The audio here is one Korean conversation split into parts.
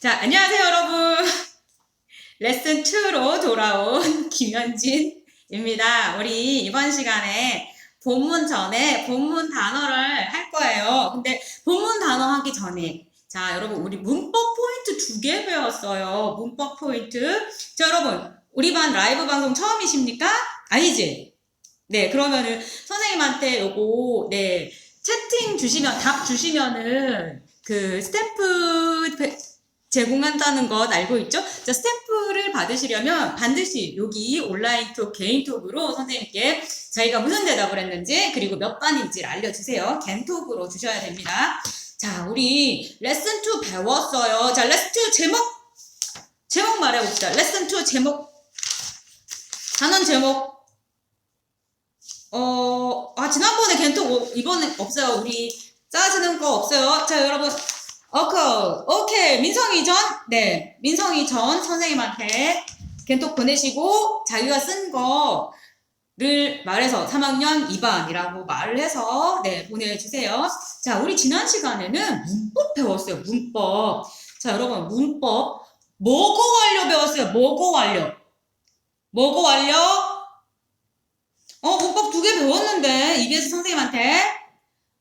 자, 안녕하세요, 여러분. 레슨 2로 돌아온 김현진입니다. 우리 이번 시간에 본문 전에 본문 단어를 할 거예요. 근데 본문 단어 하기 전에 자, 여러분, 우리 문법 포인트 두 개 배웠어요. 문법 포인트. 자, 여러분, 우리 반 라이브 방송 처음이십니까? 아니지? 네, 그러면은 선생님한테 요거, 네, 채팅 주시면, 답 주시면은 그 스탬프 배- 제공한다는 것 알고 있죠? 자, 스탬프를 받으시려면 반드시 여기 온라인 톡, 개인 톡으로 선생님께 저희가 무슨 대답을 했는지 그리고 몇 반인지를 알려주세요. 겐톡으로 주셔야 됩니다. 자, 우리 레슨 2 배웠어요. 자, 레슨 2 제목 제목 말해봅시다. 레슨 2 제목 단원 제목 어, 아, 지난번에 오- 이번에 없어요. 우리 짜지는 거 없어요. 자, 여러분. 오케이, 오케이. 민성이 전, 네. 민성이 전 선생님한테 겐톡 보내시고 자기가 쓴 거를 말해서 3학년 2반이라고 말을 해서 네, 보내주세요. 자, 우리 지난 시간에는 문법 배웠어요. 문법. 자, 여러분, 문법. 뭐고 완료 배웠어요. 뭐고 완료. 뭐고 완료? 어, 문법 두 개 배웠는데, EBS 선생님한테.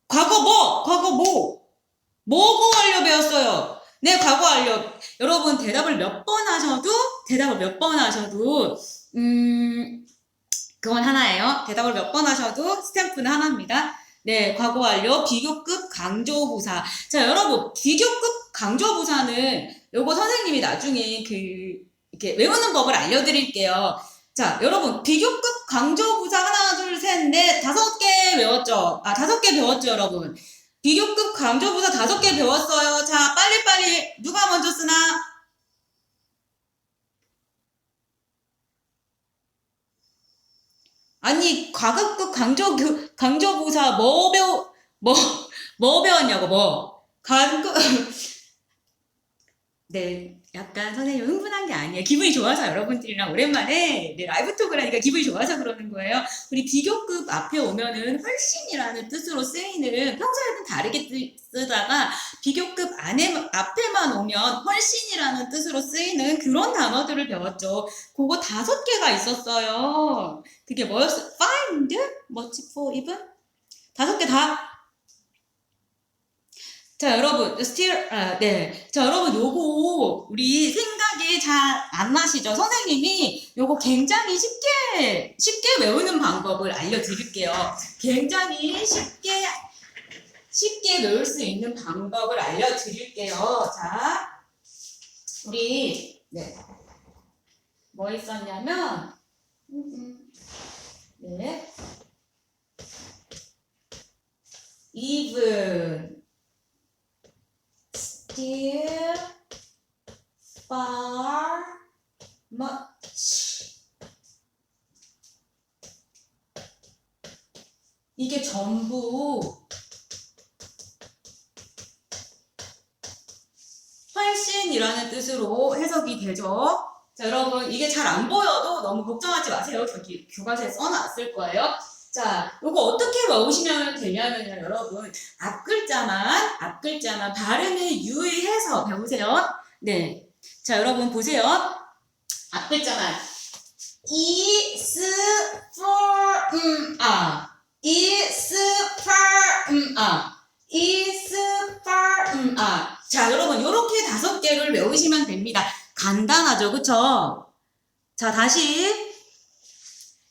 과거 뭐? 과거 뭐? 뭐고 완료 배웠어요? 네, 과거 완료. 여러분, 대답을 몇 번 하셔도, 대답을 몇 번 하셔도, 음, 그건 하나예요. 대답을 몇 번 하셔도 스탬프는 하나입니다. 네, 과거 완료, 비교급 강조부사. 자, 여러분, 비교급 강조부사는 요거 선생님이 나중에 그, 이렇게 외우는 법을 알려드릴게요. 자, 여러분, 비교급 강조부사 하나, 둘, 셋, 넷, 다섯 개 외웠죠? 아, 다섯 개 배웠죠, 여러분? 비교급 강조부사 다섯 개 배웠어요. 자, 빨리빨리, 누가 먼저 쓰나? 아니, 과급급 강조, 강조부사 뭐 배우, 뭐, 뭐 배웠냐고, 뭐. 과급, 네, 약간 선생님 흥분한 게 아니에요. 기분이 좋아서 여러분들이랑 오랜만에 네, 라이브 톡을 하니까 기분이 좋아서 그러는 거예요. 우리 비교급 앞에 오면은 훨씬이라는 뜻으로 쓰이는 평소에는 다르게 쓰- 쓰다가 비교급 안에 앞에만 오면 훨씬이라는 뜻으로 쓰이는 그런 단어들을 배웠죠. 그거 다섯 개가 있었어요. 그게 뭐였어? find, much for even 다섯 개 다. 자 여러분 still 아, 네. 자 여러분 요거 우리 생각이 잘 안 나시죠? 선생님이 요거 굉장히 쉽게 쉽게 외우는 방법을 알려드릴게요. 굉장히 쉽게 쉽게 외울 수 있는 방법을 알려드릴게요. 자 우리 네. 뭐 있었냐면. 네. even 훨씬이라는 뜻으로 해석이 되죠. 자, 여러분, 이게 잘 안 보여도 너무 걱정하지 마세요. 저기 교과서에 써놨을 거예요. 자, 이거 어떻게 외우시면 되냐면요, 여러분. 앞 글자만, 앞 글자만 발음에 유의해서 배우세요. 네. 자, 여러분 보세요. 앞 글자만. 이, 스, for, 음, 아. 이, 스, for, 음, 아. 이, 스, for, 음, 아. 자, 여러분, 요렇게 다섯 개를 외우시면 됩니다. 간단하죠, 그쵸? 자, 다시.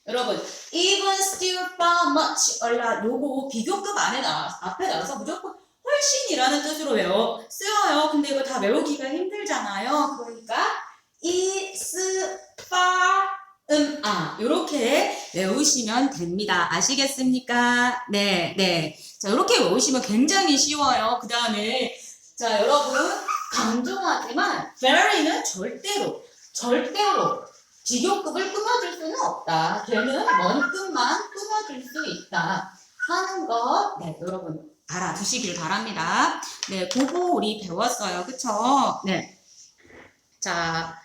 여러분, even, still, far, much, 얼라, 요거 비교급 안에 나와, 앞에 나와서 무조건 훨씬이라는 뜻으로 외워, 쓰여요. 근데 이거 다 외우기가 힘들잖아요. 그러니까, is, far, 음, 아, 요렇게 외우시면 됩니다. 아시겠습니까? 네, 네. 자, 요렇게 외우시면 굉장히 쉬워요. 그 다음에, 자, 여러분, 강조하지만, very는 절대로, 절대로 비교급을 끊어줄 수는 없다. 걔는 원급만 끊어줄 수 있다. 하는 거, 네, 여러분, 알아두시길 바랍니다. 네, 그거 우리 배웠어요. 그쵸? 네. 자,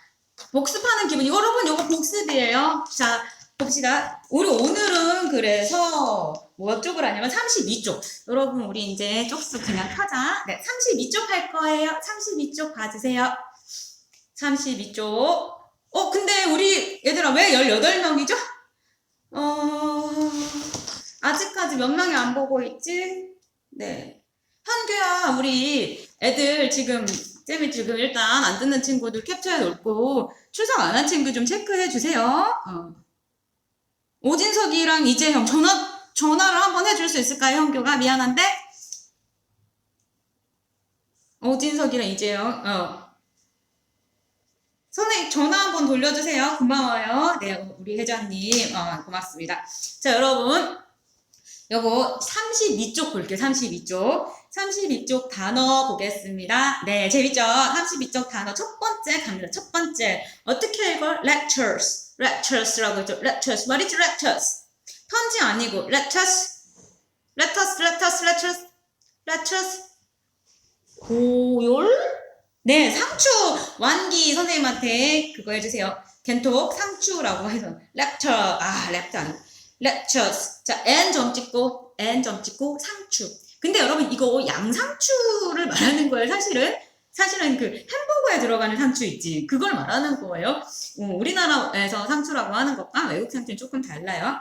복습하는 기분. 여러분, 요거 복습이에요. 자, 봅시다. 우리 오늘은 그래서 뭐 쪽을 하냐면 32쪽. 여러분, 우리 이제 쪽수 그냥 펴자. 네, 32쪽 할 거예요. 32쪽 봐주세요. 32쪽. 어, 근데 우리 얘들아 왜 18명이죠? 어, 아직까지 몇 명이 안 보고 있지? 네. 현규야, 우리 애들 지금, 쌤이 지금 일단 안 듣는 친구들 캡처해 놓고 출석 안 한 친구 좀 체크해 주세요. 어. 오진석이랑 이재형 전화, 전화를 한번 해줄 수 있을까요, 현규가? 미안한데? 오진석이랑 이재형, 어. 선생님 전화 한번 돌려주세요. 고마워요. 네, 우리 회장님, 어, 고맙습니다. 자, 여러분. 요거 32쪽 볼게요. 32쪽. 32쪽 단어 보겠습니다. 네, 재밌죠? 32쪽 단어 첫 번째 갑니다. 첫 번째. 어떻게 읽어? lectures. lectures라고 했죠. lectures. What is lectures? 편지 아니고 lectures. letters, letters, letters, letters. 고열? 네, 상추 완기 선생님한테 그거 해주세요. 겐톡 상추라고 해서 lecture 아 lecture 아니고 lectures 자 n 점 찍고 n 점 찍고 상추. 근데 여러분 이거 양상추를 말하는 거예요. 사실은 사실은 그 햄버거에 들어가는 상추 있지 그걸 말하는 거예요. 어, 우리나라에서 상추라고 하는 것과 외국 상추는 조금 달라요.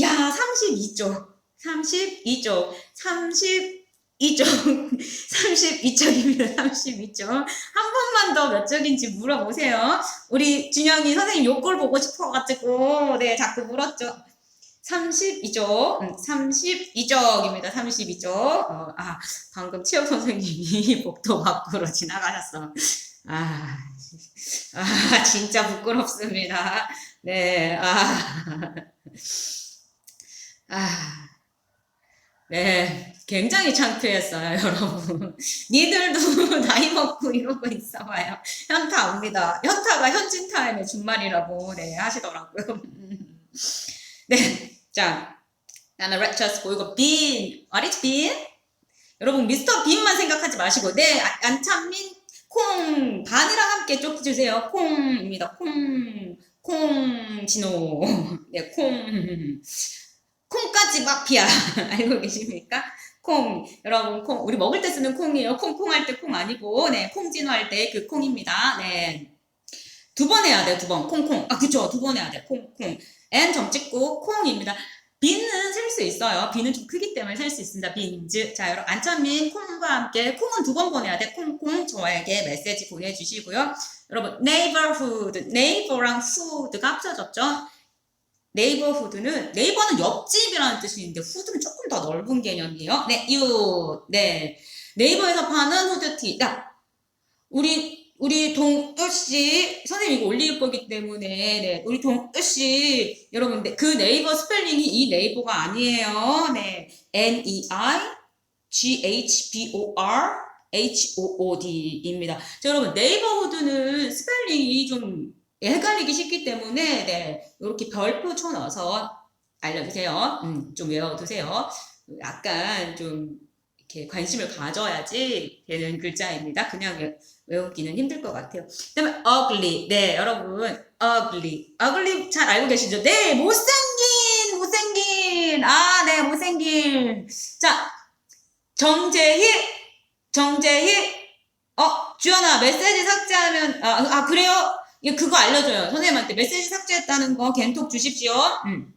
야 32쪽 32쪽 30 2쪽, 32쪽입니다. 32쪽. 한 번만 더 몇 쪽인지 물어보세요. 우리 준영이 선생님 요걸 보고 싶어가지고, 네, 자꾸 물었죠. 32쪽, 32쪽입니다. 32쪽. 어, 아, 방금 체육 선생님이 복도 밖으로 지나가셨어. 아, 아, 진짜 부끄럽습니다. 네, 아, 아. 네, 굉장히 창피했어요, 여러분. 니들도 나이 먹고 이러고 있어봐요. 현타 옵니다. 현타가 현진 타임의 준말이라고 네 하시더라고요. 네, 자, 나는 렉처스 보이고 빈, what 빈? 여러분 미스터 빈만 생각하지 마시고 네 아- 안찬민 콩 반이랑 함께 쫓주세요. 콩입니다. 콩, 콩 진호, 네 콩. 콩까지 마피아 알고 계십니까? 콩 여러분 콩 우리 먹을 때 쓰는 콩이에요. 콩콩 할 때 콩 아니고 네 콩진호 할때 그 콩입니다. 네 두 번 해야 돼두번 콩콩 아 그쵸 두 번 해야 돼 콩콩 n 점 찍고 콩입니다. 빈은 셀 수 있어요. 빈은 좀 크기 때문에 셀 수 있습니다. 빈즈 자 여러분 안찬민 콩과 함께 콩은 두 번 보내야 돼 콩콩 저에게 메시지 보내주시고요. 여러분 neighborhood neighbor랑 food가 합쳐졌죠. 네이버 후드는 네이버는 옆집이라는 뜻인데 후드는 조금 더 넓은 개념이에요. 네, 유, 네. 네이버에서 파는 후드티. 야, 우리 우리 동으 씨 선생님 이거 올릴 거기 때문에 네, 우리 동으 씨 여러분 네, 그 네이버 스펠링이 이 네이버가 아니에요. 네, N E I G H B O R H O O D입니다. 자, 여러분 네이버 후드는 스펠링이 좀 헷갈리기 쉽기 때문에 네 이렇게 별표 쳐 넣어서 알려주세요. 음, 좀 외워두세요. 약간 좀 이렇게 관심을 가져야지 되는 글자입니다. 그냥 외, 외우기는 힘들 것 같아요. 그다음에 ugly. 네, 여러분 ugly. ugly 잘 알고 계시죠? 네, 못생긴, 못생긴. 아, 네, 못생긴. 자, 정재희, 정재희. 어, 주연아, 메시지 삭제하면 아, 아 그래요? 이거 그거 알려줘요. 선생님한테 메시지 삭제했다는 거 겐톡 주십시오. 음.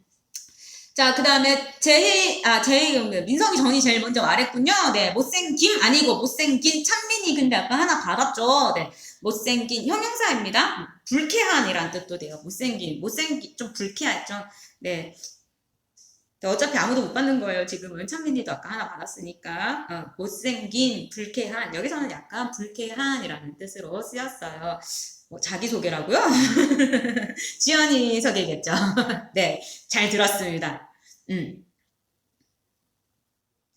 자, 그 다음에 제희, 아, 제희, 민성이 전이 제일 먼저 말했군요. 네, 못생김 아니고 못생긴 찬민이 근데 아까 하나 받았죠. 네, 못생긴 형용사입니다. 불쾌한이란 뜻도 돼요. 못생긴, 못생긴, 좀 불쾌했죠. 네. 어차피 아무도 못 받는 거예요. 지금은 찬민이도 아까 하나 받았으니까 어, 못생긴, 불쾌한 여기서는 약간 불쾌한이라는 뜻으로 쓰였어요. 뭐 자기소개라고요? 지연이 소개겠죠. 네, 잘 들었습니다. 음.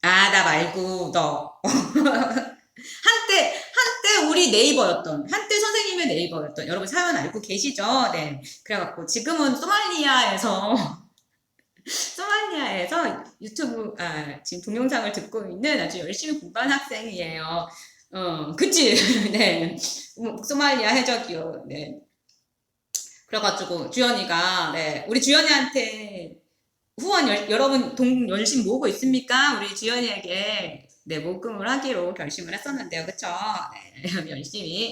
아, 나 말고 너. 한때 한때 우리 네이버였던 한때 선생님의 네이버였던 여러분 사연 알고 계시죠? 네. 그래갖고 지금은 소말리아에서 소말리아에서 유튜브 아 지금 동영상을 듣고 있는 아주 열심히 공부한 학생이에요. 어, 그치? 네. 음, 소말리아 해적이요. 네. 그래가지고, 주연이가, 네. 우리 주연이한테 후원 열, 여러분 동 열심히 모으고 있습니까? 우리 주연이에게, 네, 모금을 하기로 결심을 했었는데요. 그쵸? 네. 열심히